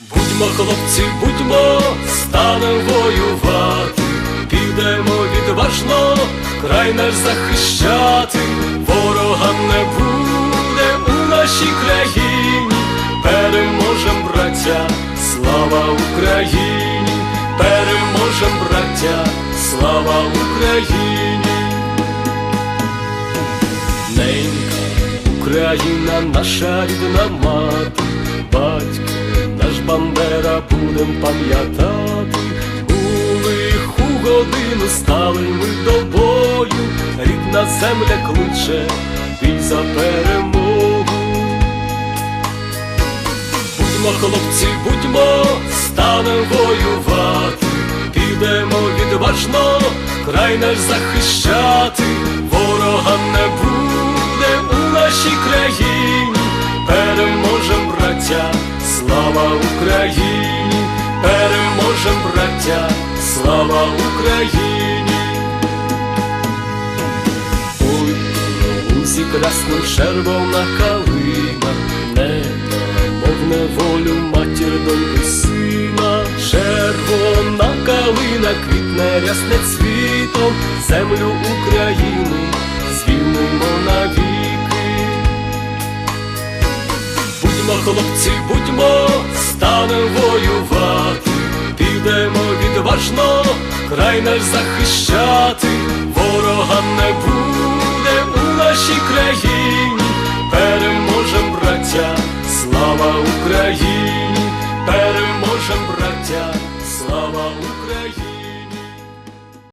Будьмо, хлопці, будьмо, станем воювати, підемо відважно, край наш захищати, ворога не буде у нашій країні, переможем, браття, слава Україні, переможем, браття, слава Україні. Ненька Україна, наша рідна мати, батько наш Бандера будем пам'ятати, у лиху годину стали ми до бою, рідна земля кличе, бій за перемогу. Будьмо, хлопці, будьмо, станем воювати, підемо відважно, край наш захищати, ворога не буде у нашій країні, переможем, браття, слава Україні. Ой, на лузі красним червона калина, небо, мов неволю матір доньки сина, червона калина квітне рясне цвітом, землю України звільнимо навіки. Будьмо, хлопці, будьмо, відважно, край наш захищати, ворога не буде у нашій країні, переможем, браття, слава Україні, переможем, браття, слава Україні.